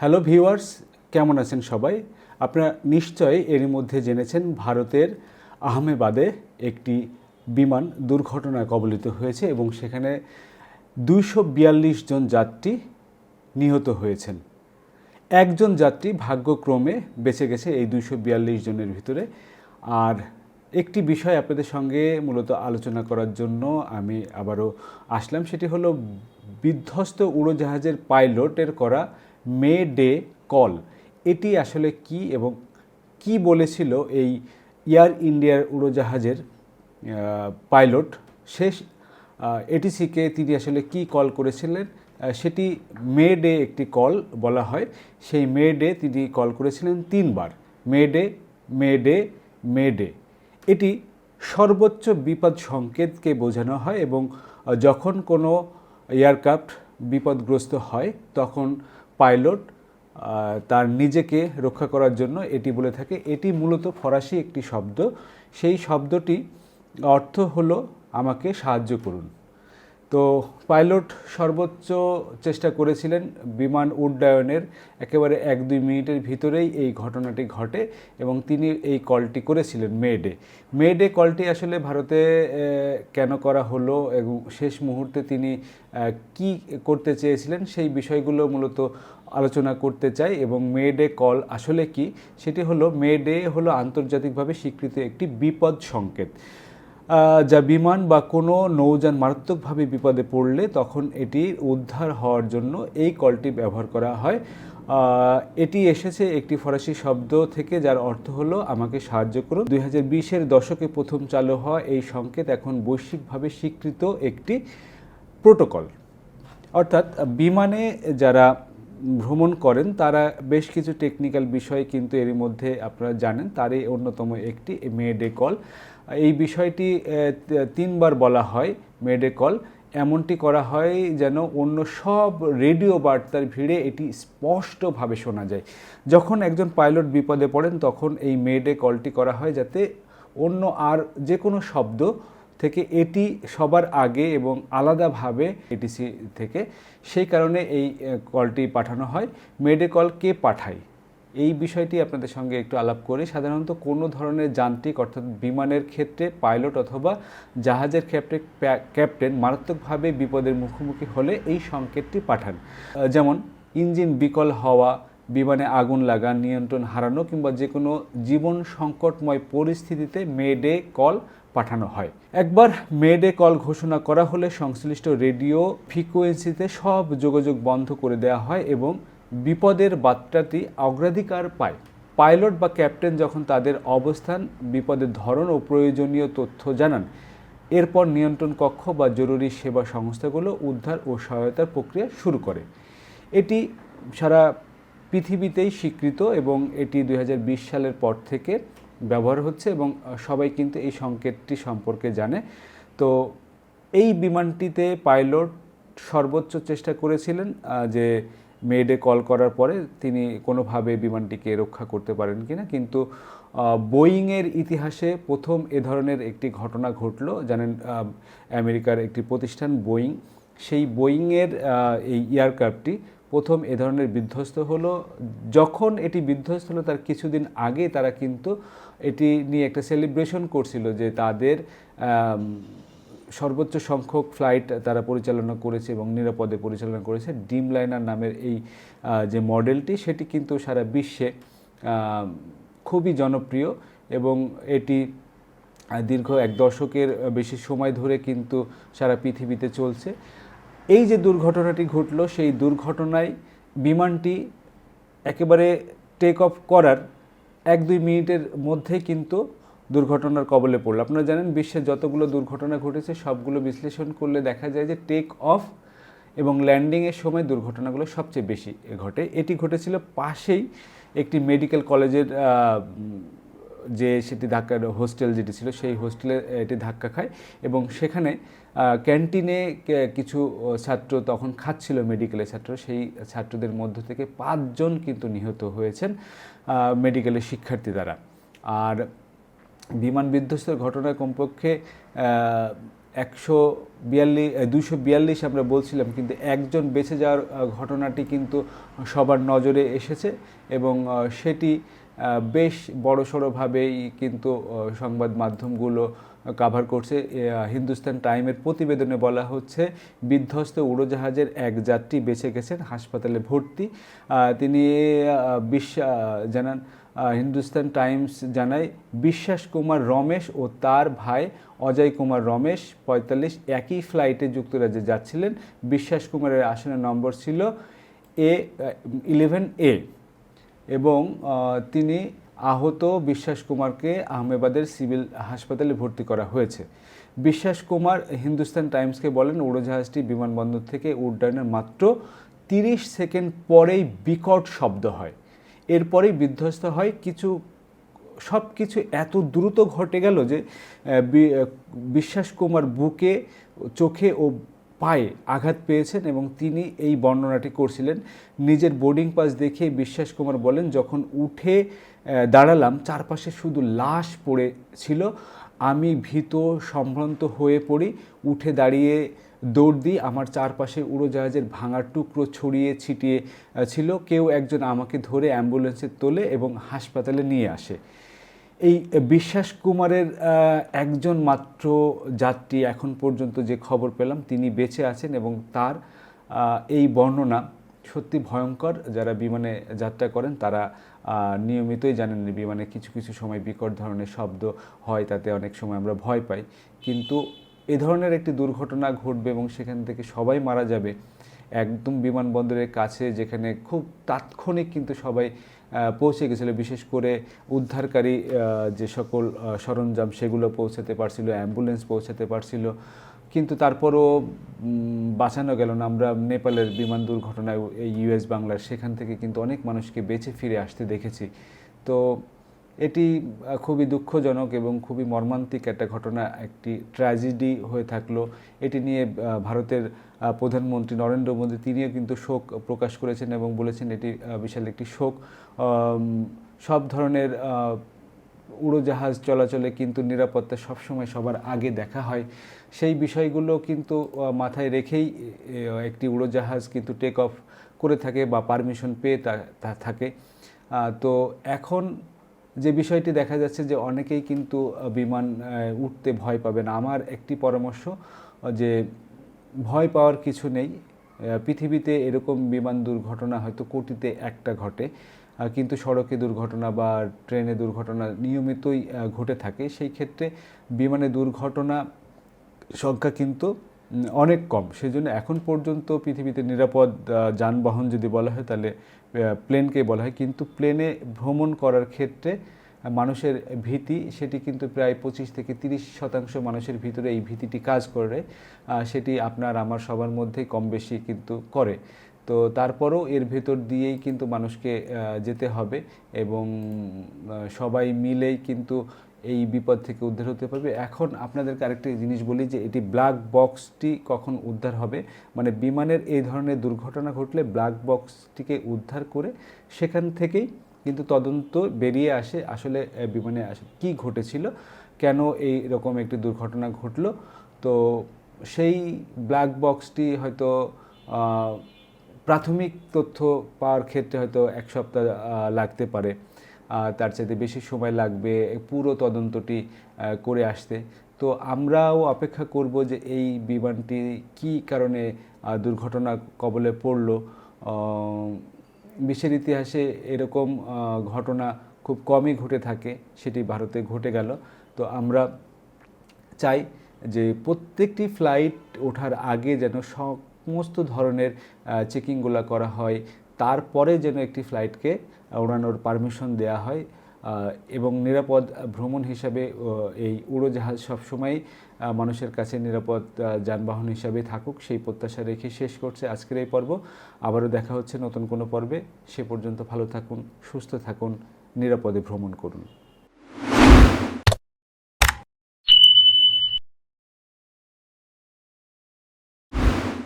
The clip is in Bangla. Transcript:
হ্যালো ভিউয়ার্স, কেমন আছেন সবাই? আপনারা নিশ্চয়ই এর মধ্যে জেনেছেন ভারতের আহমেবাদে একটি বিমান দুর্ঘটনায় কবলিত হয়েছে এবং সেখানে দুইশো বিয়াল্লিশ জন যাত্রী নিহত হয়েছেন। একজন যাত্রী ভাগ্যক্রমে বেঁচে গেছে এই দুইশো বিয়াল্লিশ জনের ভিতরে। আর একটি বিষয় আপনাদের সঙ্গে মূলত আলোচনা করার জন্য আমি আবারও আসলাম, সেটি হলো বিধ্বস্ত উড়োজাহাজের পাইলটের করা মে ডে কল। এটি আসলে কি এবং কি বলেছিল এই এয়ার ইন্ডিয়ার উড়োজাহাজের পাইলট? শেষ এটিসিকে তিনি আসলে কি কল করেছিলেন? সেটি মে ডে একটি কল বলা হয়। সেই মে ডে তিনি কল করেছিলেন তিনবার। Mayday mayday mayday. এটি সর্বোচ্চ বিপদ সংকেতকে বোঝানো হয় এবং যখন কোনো এয়ারক্রাফট বিপদগ্রস্ত হয়, তখন পাইলট তার নিজেকে রক্ষা করার জন্য এটি বলে থাকে। এটি মূলত ফরাসি একটি শব্দ। সেই শব্দটি অর্থ হলো, আমাকে সাহায্য করুন। তো পাইলট সর্বোচ্চ চেষ্টা করেছিলেন বিমান উড্ডয়নের একেবারে এক দুই মিনিটের ভিতরেই এই ঘটনাটি ঘটে এবং তিনি এই কলটি করেছিলেন মে ডে মে ডে কলটি আসলে ভারতে কেন করা হলো এবং শেষ মুহূর্তে তিনি কি করতে চেয়েছিলেন সেই বিষয়গুলো মূলত আলোচনা করতে চাই এবং মে ডে কল আসলে কি? সেটি হলো মে ডে হলো আন্তর্জাতিকভাবে স্বীকৃত একটি বিপদ সংকেত। যা বিমান বা কোনো নৌযান মারাত্মকভাবে বিপদে পড়লে তখন এটি উদ্ধার হওয়ার জন্য এই কলটি ব্যবহার করা হয়। এটি এসেছে একটি ফরাসি শব্দ থেকে যার অর্থ হলো, আমাকে সাহায্য করুন। দুই হাজার বিশের দশকে প্রথম চালু হওয়া এই সংকেত এখন বৈশ্বিকভাবে স্বীকৃত একটি প্রোটোকল। অর্থাৎ বিমানে যারা ভ্রমণ করেন, তারা বেশ কিছু টেকনিক্যাল বিষয় কিন্তু এর মধ্যে আপনারা জানেন, তারই অন্যতম একটি মেডে কল। এই বিষয়টি তিনবার বলা হয় মেডে কল। এমনটি করা হয় যেন অন্য সব রেডিও বার্তার ভিড়ে এটি স্পষ্টভাবে শোনা যায়। যখন একজন পাইলট বিপদে পড়েন, তখন এই মেডে কলটি করা হয় যাতে অন্য আর যে কোনো শব্দ থেকে এটি সবার আগে এবং আলাদাভাবে এটিসি থেকে সেই কারণে এই কলটি পাঠানো হয়। মেডে কল কে পাঠায়? এই বিষয়টি আপনাদের সঙ্গে একটু আলাপ করি। সাধারণত কোনো ধরনের যান্ত্রিক অর্থাৎ বিমানের ক্ষেত্রে পাইলট অথবা জাহাজের ক্যাপ্টেন ক্যাপ্টেন মারাত্মকভাবে বিপদের মুখোমুখি হলে এই সংকেতটি পাঠান। যেমন ইঞ্জিন বিকল হওয়া, বিমানে আগুন লাগা, নিয়ন্ত্রণ হারানো কিংবা যে কোনো জীবন সংকটময় পরিস্থিতিতে মেডে কল পাঠানো হয়। একবার মেডে কল ঘোষণা করা হলে সংশ্লিষ্ট রেডিও ফ্রিকোয়েন্সিতে সব যোগাযোগ বন্ধ করে দেওয়া হয় এবং বিপদের বার্তাটি অগ্রাধিকার পায়। পাইলট বা ক্যাপ্টেন যখন তাদের অবস্থান, বিপদের ধরন ও প্রয়োজনীয় তথ্য জানান, এরপর নিয়ন্ত্রণ কক্ষ বা জরুরি সেবা সংস্থাগুলো উদ্ধার ও সহায়তার প্রক্রিয়া শুরু করে। এটি সারা পৃথিবীতেই স্বীকৃত এবং এটি দু হাজার বিশ সালের পর থেকে ব্যবহার হচ্ছে এবং সবাই কিন্তু এই সংকেতটি সম্পর্কে জানে। তো এই বিমানটিতে পাইলট সর্বোচ্চ চেষ্টা করেছিলেন যে মেডে কল করার পরে তিনি কোনোভাবে বিমানটিকে রক্ষা করতে পারেন কিনা, কিন্তু বোয়িংয়ের ইতিহাসে প্রথম এ ধরনের একটি ঘটনা ঘটলো। জানেন আমেরিকার একটি প্রতিষ্ঠান বোয়িং। সেই বোয়িংয়ের এই এয়ারক্রাফটটি প্রথম এ ধরনের বিধ্বস্ত হলো। যখন এটি বিধ্বস্ত হলো, তার কিছুদিন আগে তারা কিন্তু এটি নিয়ে একটা সেলিব্রেশন করছিল যে তাদের সর্বোচ্চ সংখ্যক ফ্লাইট তারা পরিচালনা করেছে এবং নিরাপদে পরিচালনা করেছে। ডিম লাইনার নামের এই যে মডেলটি সেটি কিন্তু সারা বিশ্বে খুবই জনপ্রিয় এবং এটি দীর্ঘ এক দশকের বেশি সময় ধরে কিন্তু সারা পৃথিবীতে চলছে। এই যে দুর্ঘটনাটি ঘটলো, সেই দুর্ঘটনায় বিমানটি একেবারে টেক অফ করার এক দুই মিনিটের মধ্যে কিন্তু দুর্ঘটনার কবলে পড়ল। আপনারা জানেন বিশ্বে যতগুলো দুর্ঘটনা ঘটেছে, সবগুলো বিশ্লেষণ করলে দেখা যায় যে টেক অফ এবং ল্যান্ডিংয়ের সময় দুর্ঘটনাগুলো সবচেয়ে বেশি ঘটে। এটি ঘটেছিল পাশেই একটি মেডিকেল কলেজের যে সেটি ধাক্কার হোস্টেল যেটি ছিল, সেই হোস্টেলে এটি ধাক্কা খায় এবং সেখানে ক্যান্টিনে কিছু ছাত্র তখন খাচ্ছিল মেডিকেলের ছাত্র সেই ছাত্রদের মধ্য থেকে পাঁচজন কিন্তু নিহত হয়েছেন মেডিকেলের শিক্ষার্থী দ্বারা। আর বিমান বিধ্বস্তের ঘটনায় কমপক্ষে একশো বিয়াল্লিশ দুশো বিয়াল্লিশ আমরা বলছিলাম, কিন্তু একজন বেঁচে যাওয়ার ঘটনাটি কিন্তু সবার নজরে এসেছে এবং সেটি বেশ বড়সড়ভাবেই কিন্তু সংবাদ মাধ্যমগুলো কাভার করছে। হিন্দুস্তান টাইমের প্রতিবেদনে বলা হচ্ছে, বিধ্বস্ত উড়োজাহাজের এক যাত্রী বেঁচে গেছেন, হাসপাতালে ভর্তি। তিনি বিশ্বা, জানান হিন্দুস্তান টাইমস জানায়, বিশ্বাস কুমার রমেশ ও তার ভাই অজয় কুমার রমেশ পঁয়তাল্লিশ একই ফ্লাইটে যুক্তরাজ্যে যাচ্ছিলেন। বিশ্বাস কুমারের আসনের নম্বর ছিল এ, ইলেভেন এ এবং তিনি আহত বিশ্বাস কুমারকে আহমেদাবাদের সিভিল হাসপাতালে ভর্তি করা হয়েছে। বিশ্বাস কুমার হিন্দুস্তান টাইমসকে বলেন, উড়োজাহাজটি বিমানবন্দর থেকে উড্ডয়নের মাত্র তিরিশ সেকেন্ড পরেই বিকট শব্দ হয়। এরপরেই বিধ্বস্ত হয়। কিছু সব কিছু এত দ্রুত ঘটে গেল যে বিশ্বাস কুমার বুকে, চোখে ও পায়ে আঘাত পেয়েছেন এবং তিনি এই বর্ণনাটি করছিলেন। নিজের বোর্ডিং পাস দেখে বিশ্বাস কুমার বলেন, যখন উঠে দাঁড়ালাম, চারপাশে শুধু লাশ পড়ে ছিল। আমি ভীত, সম্ভ্রান্ত হয়ে পড়ি। উঠে দাঁড়িয়ে দৌড় দিই আমার চারপাশে উড়োজাহাজের ভাঙার টুকরো ছড়িয়ে ছিটিয়ে ছিল। কেউ একজন আমাকে ধরে অ্যাম্বুলেন্সে তোলে এবং হাসপাতালে নিয়ে আসে। এই বিশ্বাস কুমারের একজন মাত্র যাত্রী এখন পর্যন্ত যে খবর পেলাম, তিনি বেঁচে আছেন এবং তার এই বর্ণনা সত্যি ভয়ঙ্কর। যারা বিমানে যাত্রা করেন, তারা নিয়মিতই জানেন বিমানে কিছু কিছু সময় বিকট ধরনের শব্দ হয়, তাতে অনেক সময় আমরা ভয় পাই। কিন্তু এ ধরনের একটি দুর্ঘটনা ঘটবে এবং সেখান থেকে সবাই মারা যাবে। একদম বিমানবন্দরের কাছে যেখানে খুব তাৎক্ষণিক কিন্তু সবাই পৌঁছে গেছিল। বিশেষ করে উদ্ধারকারী যে সকল সরঞ্জাম সেগুলো পৌঁছাতে পারছিল, অ্যাম্বুলেন্স পৌঁছাতে পারছিল। কিন্তু তারপরও বাঁচানো গেল না। আমরা নেপালের বিমান দুর্ঘটনায় ইউএস বাংলার, সেখান থেকে কিন্তু অনেক মানুষকে বেঁচে ফিরে আসতে দেখেছি। তো এটি খুবই দুঃখজনক এবং খুবই মর্মান্তিক একটা ঘটনা, একটি ট্র্যাজেডি হয়ে থাকল। এটি নিয়ে ভারতের প্রধানমন্ত্রী নরেন্দ্র মোদী, তিনিও কিন্তু শোক প্রকাশ করেছেন এবং বলেছেন এটি বিশাল একটি শোক। সব ধরনের উড়োজাহাজ চলাচলে কিন্তু নিরাপত্তা সবসময় সবার আগে দেখা হয়। সেই বিষয়গুলো কিন্তু মাথায় রেখেই একটি উড়োজাহাজ কিন্তু টেক অফ করে থাকে বা পারমিশন পেয়ে থাকে। তো এখন যে বিষয়টি দেখা যাচ্ছে যে অনেকেই কিন্তু বিমান উঠতে ভয় পাবেন আমার একটি পরামর্শ যে ভয় পাওয়ার কিছু নেই। পৃথিবীতে এরকম বিমান দুর্ঘটনা হয়তো কোটিতে একটা ঘটে কিন্তু সড়কে দুর্ঘটনা বা ট্রেনে দুর্ঘটনা নিয়মিতই ঘটে থাকে। সেই ক্ষেত্রে বিমানে দুর্ঘটনা সংখ্যা কিন্তু অনেক কম। সেজন্য এখন পর্যন্ত পৃথিবীতে নিরাপদ যানবাহন যদি বলা হয় তাহলে প্লেনকে বলা হয়। কিন্তু প্লেনে ভ্রমণ করার ক্ষেত্রে মানুষের ভীতি, সেটি কিন্তু প্রায় পঁচিশ থেকে তিরিশ শতাংশ মানুষের ভিতরে এই ভীতিটি কাজ করে সেটি আপনার আমার সবার মধ্যেই কম বেশি কিন্তু করে। তো তারপরেও এর ভেতর দিয়েই কিন্তু মানুষকে যেতে হবে এবং সবাই মিলেই কিন্তু এই বিপদ থেকে উদ্ধার হতে পারবে। এখন আপনাদেরকে আরেকটি জিনিস বলি যে এটি ব্ল্যাক বক্সটি কখন উদ্ধার হবে। মানে বিমানের এই ধরনের দুর্ঘটনা ঘটলে ব্ল্যাক বক্সটিকে উদ্ধার করে সেখান থেকেই কিন্তু তদন্ত বেরিয়ে আসে আসলে বিমানে আসে। কী ঘটেছিল? কেন এই রকম একটি দুর্ঘটনা ঘটলো? তো সেই ব্ল্যাক বক্সটি হয়তো প্রাথমিক তথ্য পাওয়ার ক্ষেত্রে হয়তো এক সপ্তাহ লাগতে পারে। তার চাইতে বেশি সময় লাগবে পুরো তদন্তটি করে আসতে। তো আমরাও অপেক্ষা করব যে এই বিমানটি কী কারণে দুর্ঘটনা কবলে পড়ল। বিশ্বের ইতিহাসে এরকম ঘটনা খুব কমই ঘটে থাকে, সেটি ভারতে ঘটে গেল। তো আমরা চাই যে প্রত্যেকটি ফ্লাইট ওঠার আগে যেন সমস্ত ধরনের চেকিংগুলো করা হয়, তারপরে যেন একটি ফ্লাইটকে ওড়ানোর পারমিশন দেওয়া হয় এবং নিরাপদ ভ্রমণ হিসাবে এই উড়োজাহাজ সবসময় মানুষের কাছে নিরাপদ যানবাহন হিসাবে থাকুক, সেই প্রত্যাশা রেখে শেষ করছে আজকের এই পর্ব। আবারও দেখা হচ্ছে নতুন কোনো পর্বে। সে পর্যন্ত ভালো থাকুন, সুস্থ থাকুন, নিরাপদে ভ্রমণ করুন।